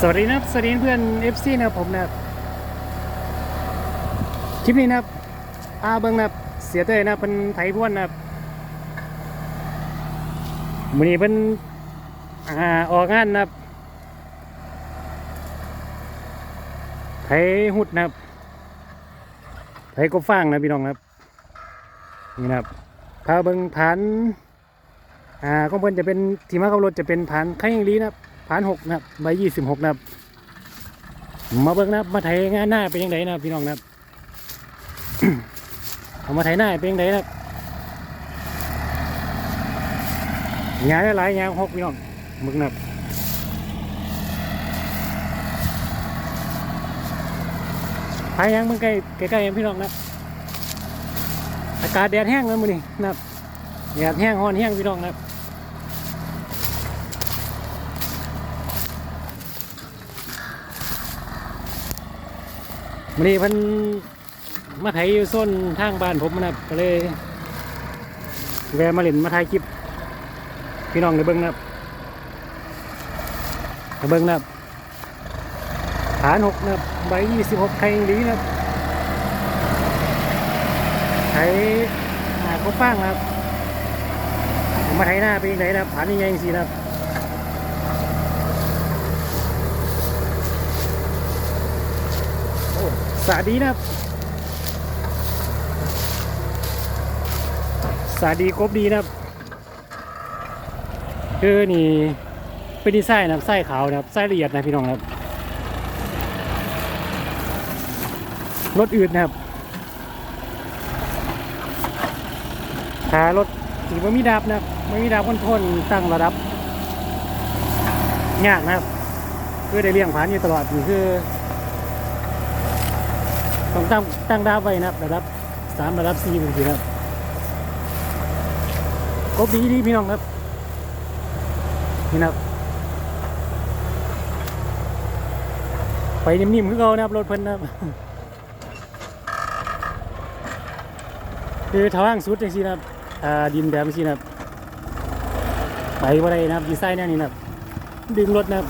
สวัสดีนะครับสวัสดีเพื่อน FC นะครับผมนะครับคลิปนี้นะครับอาเบิ้งนะครับเสียเต้ยนะเป็นไทยพ้วนนะครับมือนี้เป็นอ่าออกงานนะครับไทยหุดนะครับไทยกบฟางนะพี่น้องนะครับนี่นะครับพาเบิ้งผ่านอ่าของเพิ่นจะเป็นทีมาขับรถจะเป็นผ่านไข่ยังลีนะครับ ผ่านหกนะครับใบยี่สิบหกนะครับ มาเบิ่งนะครับมาไถงานหน้าเป็นยังไงนะครับพี่น้องนะครับเอามาไถหน้าเป็นยังไงนะครับงานหลายงานหกพี่น้องมึงนะครับพายยางมึงใกล้ใกล้ๆพี่น้องนะอากาศแดดแห้งแล้วมื้อนี้นะครับแดดแห้งฮ้อนแห้งพี่น้องนะครับ มันนี่พันมาไถอยู่โซนทางบ้านผมนะครับก็เลยแวะมาเล่นมาถ่ายคลิป พี่น้องในเบิ้งนะครับเบิ้งนะครับฐานหกนะครับใบยี่สิบหกไทยดีนะครับไถหาเขาฟ้างนะครับมาไถหน้าเป็นไงนะครับฐานยังไงสินะครับโอ้ สาดีนะครับ สาดีกบดีนะครับคือนี่เป็นดีไซน์นะไส้ขาวนะครับไส้ละเอียดนะพี่น้องนะครับรถอื่นนะครับขารถที่ไม่มีดับนะครับไม่มีดับคอนโทรลตั้งระดับยากนะครับเพื่อได้เลี้ยงผ่านอยู่ตลอดนี่คือ ต้องตั้งตั้งดาวไว้นะครับระดับสามระดับสี่บางทีนะครับครบดีดีพี่น้องครับนี่นะครับไปนิ่มๆคือเขานะครับรถเพิ่นนะครับคือทางสุดจังซี่นะครับอ่าดินแบบจังซี่นะครับไปว่าไรนะครับดีไซน์แนวนี้นะครับดึงรถนะครับ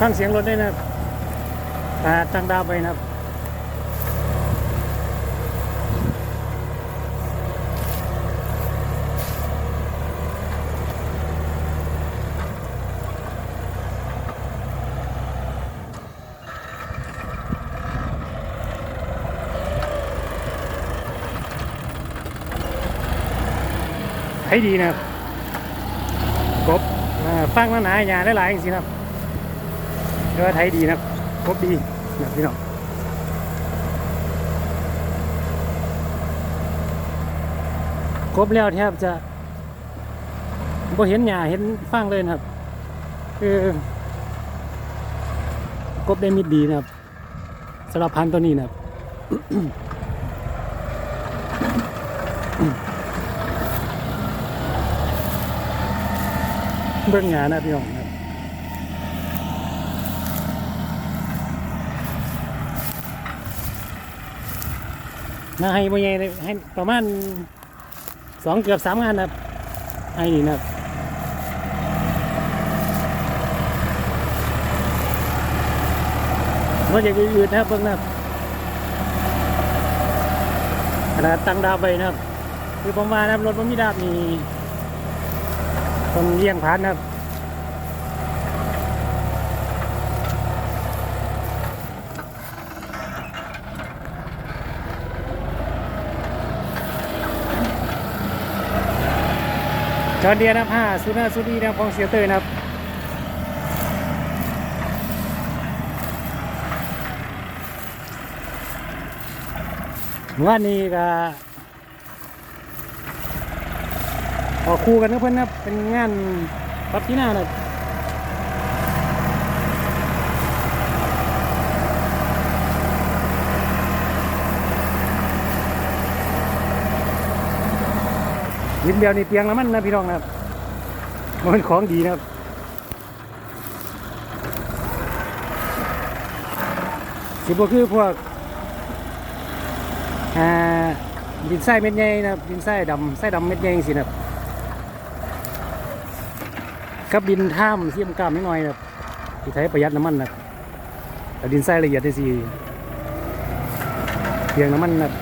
ฟังเสียงรถได้นะครับอ่าตั้งดาวไปนะครับให้ดีนะครับกบอ่าฟังมาหนาหยาหลายๆจริงๆครับ เรือไทยดีนะครบดีนะพี่น้องครบแล้วแทบจะบ่เห็นหญ้าเห็นฟางเลยนะครับ คือกบได้มิดดีนะครับสำหรับพันตัวนี้นะครับเบิ่งหญ้านะพี่น้อง นะให้บ่ใหญ่เลยให้ประมาณสองเกือบสามงานครับให้นี่นะครับรถอย่างอื่นนะครับเบิ่งนะครับขนาดตั้งดาวไปนะครับ คือผมว่านะครับรถผมมีดาบนี่ต้องเลี่ยงผ่านนะครับ จอนเดียนะห้าซูน่าซูดีนะพองเสียเตยนะครับเมื่อวานนี้ก็ออกคู่กันนะเพื่อนนะครับเป็นงานปับที่หน้านะ ดินเดียวนี่เปียงแล้วมันนะพี่น้องนะครับมันเป็นของดีนะครับสิบก็คือพวกอ่าดินทรายเม็ดใหญ่นะครับดินทรายดำทรายดำเม็ดใหญ่สินะครับกับดินท่ามเทียมกล้ามนิดหน่อยนะครับที่ใช้ประหยัดน้ำมันนะครับแต่ดินทรายละเอียดได้สิเพียงน้ำมันนะครับ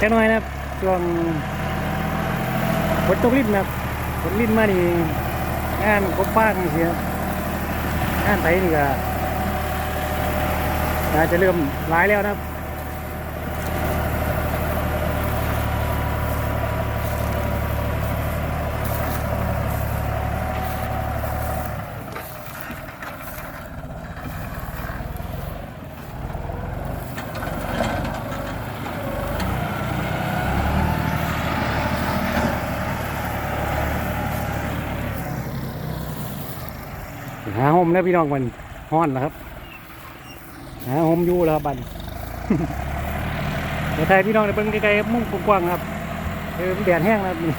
แค่น้อยนะครับช่วงฝนตกลิ้นนะครับฝนลิ้นมานี่งานก็ป้างเสียงานไถนี่ก็น่าจะเริ่มร้ายแล้วนะครับาโฮมแล้วพี่น้องมันฮ้อนแล้วครับ หาโฮมอยู่แล้วครับบันเดี๋ยวไทยพี่น้องในเบิ้งไกลๆมุ่งกว้างครับเออแดดแห้งนะครับนี่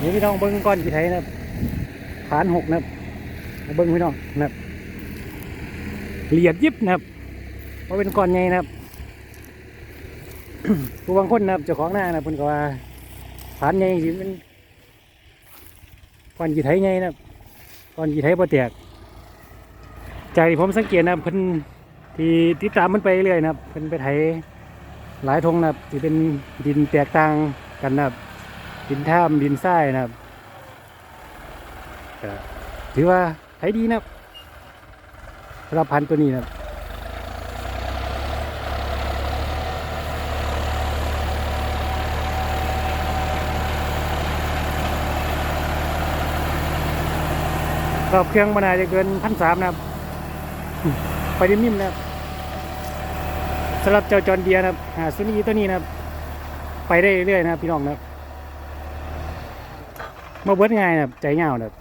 นี่พี่น้องเบิ้งก้อนกี่ไทยนะฐานหกนะครับเบิ้งพี่น้องนะครับละเอียดยิบนะครับเพราะเป็นก้อนใหญ่นะครับผู้บางคนนะครับเจ้าของหน้านะครับเพิ่นก็ว่าฐานใหญ่สิเป็นก้อนกี่ไทยใหญ่นะครับ ตอนกีไทยบ่แตก จากที่ผมสังเกตนะครับเพิ่นที่ติดตามมันไปเรื่อยนะครับเพิ่นไปไถหลายทงนะครับที่เป็นดินแตกต่างกันนะครับดินท่ามดินทรายนะครับถือว่าไถดีนะครับสำหรับพันธุ์ตัวนี้นะครับ รอบเครื่องมันอาจจะเกินพันสามนะครับ ไปดิมิมนะครับสำหรับเจ้าจอนเดียนะครับหาซุนี่ตัวนี้นะครับ ไปได้เรื่อยๆนะครับพี่น้องนะครับมาเบิดง่ายนะครับใจเงานะครับ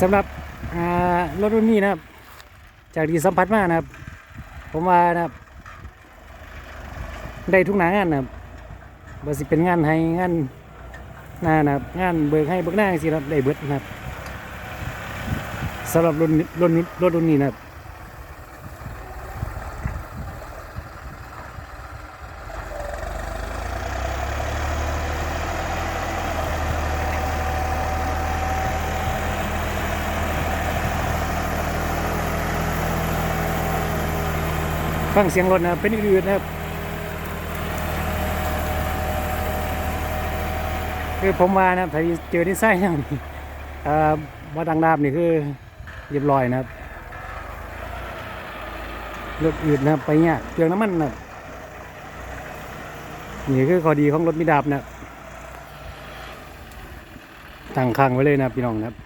สำหรับรถรุ่นนี้นะครับ จากที่สัมผัสมานะครับ ผมว่านะครับ ได้ทุกหนางานนะครับบสิเป็นงานให้งานหน้านะครับ งานเบิกให้เบิกหน้าสิครับได้เบิดนะครับสำหรับรุ่นรุ่นรถรุ่นนี้นะครับ ฟังเสียงรถนะเป็นอื่นๆนะครับคือผมว่านะครับถ้าเจอที่ไส้เนี่ยว่าดังดาบนี่คือเรียบร้อยนะครับรถอื่นนะไปเนี่ยเปลืองน้ำมันนะนี่คือข้อดีของรถมิดาบนะตั้งค้างไว้เลยนะพี่น้องนะครับ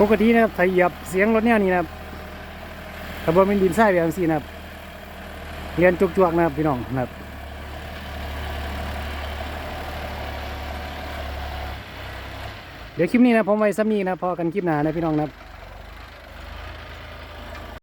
ปกตินะครับถ้าเหยียบเสียงรถเนี้ยนี่นะครับถ้าบ่เป็นดินทรายแบบนี้นะครับเรียนจุกๆนะครับพี่น้องนะครับเดี๋ยวคลิปนี้นะผมไว้ซ้ำนี้นะพอกันคลิปหน้านะพี่น้องนะครับ